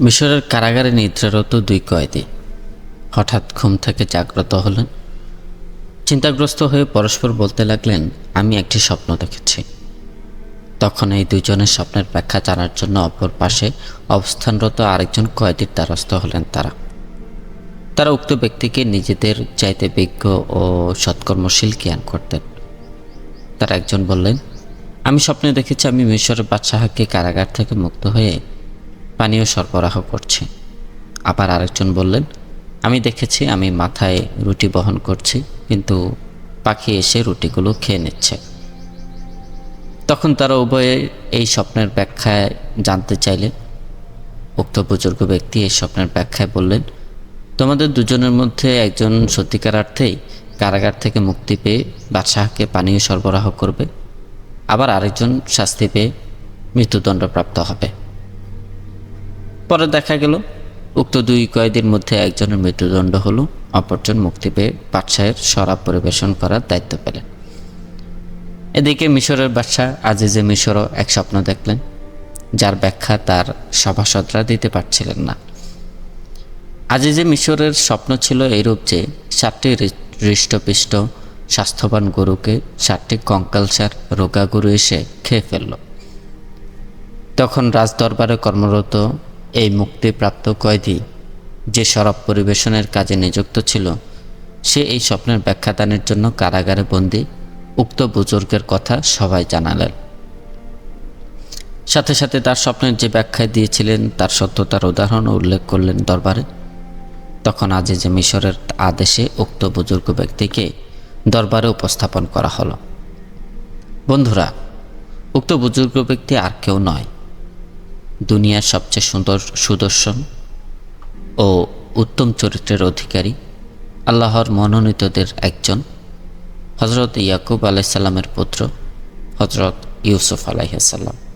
মিশরের কারাগারে নিদ্রারত দুই কয়েদি। হঠাৎ ঘুম থেকে জাগ্রত হলেন। চিন্তাগ্রস্ত হয়ে পরস্পর বলতে লাগলেন, আমি একটি স্বপ্ন দেখেছি। তখন এই দুজনের স্বপ্নের ব্যাখ্যা জানার জন্য অপর পাশে অবস্থানরত আরেকজন কয়েদির দ্বারস্থ হলেন তারা। তারা উক্ত ব্যক্তিকে নিজেদের চাইতে বিজ্ঞ ও সৎকর্মশীল জ্ঞান করতেন। তার একজন বললেন, আমি স্বপ্নে দেখেছি আমি মিশরের বাদশাহকে কারাগার থেকে মুক্ত হয়ে পানীয় সরবরাহ করছে। আবার আরেকজন বললেন, আমি দেখেছি, আমি মাথায় রুটি বহন করছি, কিন্তু পাখি এসে রুটিগুলো খেয়ে নিচ্ছে। তখন তারা উভয়ে এই স্বপ্নের ব্যাখ্যায় জানতে চাইলেন। উক্ত বুজুর্গ ব্যক্তি এই স্বপ্নের ব্যাখ্যায় বললেন, তোমাদের দুজনের মধ্যে একজন সত্যিকার অর্থেই কারাগার থেকে মুক্তি পেয়ে বাদশাহকে পানীয় সরবরাহ করবে, আবার আরেকজন শাস্তি পেয়ে মৃত্যুদণ্ডপ্রাপ্ত হবে। পরে দেখা গেল, উক্ত দুই কয়েদির মধ্যে একজনের মৃত্যুদণ্ড হলো, অপরজন মুক্তি পেয়ে বাদশাহের শরাব পরিবেশন করার দায়িত্ব পেলেন। এদিকে মিশরের বাদশাহ আজিজে মিশরও এক স্বপ্ন দেখলেন, যার ব্যাখ্যা তার সভাসদরা দিতে পারছিলেন না। আজিজে মিশরের স্বপ্ন ছিল এইরূপ যে, সাতটি হৃষ্টপিষ্ট, স্বাস্থ্যবান গরুকে সাতটি কঙ্কালসার রোগা গরু এসে খেয়ে ফেলল। তখন রাজদরবারে কর্মরত এই মুক্তিপ্রাপ্ত কয়েদি যে শরাব পরিবেশনের কাজে নিযুক্ত ছিল, সে এই স্বপ্নের ব্যাখ্যাদানের জন্য কারাগারে বন্দি উক্ত বুজুর্গের কথা সবাই জানালেন। সাথে সাথে তার স্বপ্নের যে ব্যাখ্যায় দিয়েছিলেন, তার সত্যতার উদাহরণ উল্লেখ করলেন দরবারে। তখন আজিজে মিশরের আদেশে উক্ত বুজুর্গ ব্যক্তিকে দরবারে উপস্থাপন করা হলো। বন্ধুরা, উক্ত বুজুর্গ ব্যক্তি আর কেউ নয়। দুনিয়ার সবচেয়ে সুন্দর সুদর্শন ও উত্তম চরিত্রের অধিকারী, আল্লাহর মনোনীতদের একজন হজরত ইয়াকুব আলাইসাল্লামের পুত্র হজরত ইউসুফ আলাইসাল্লাম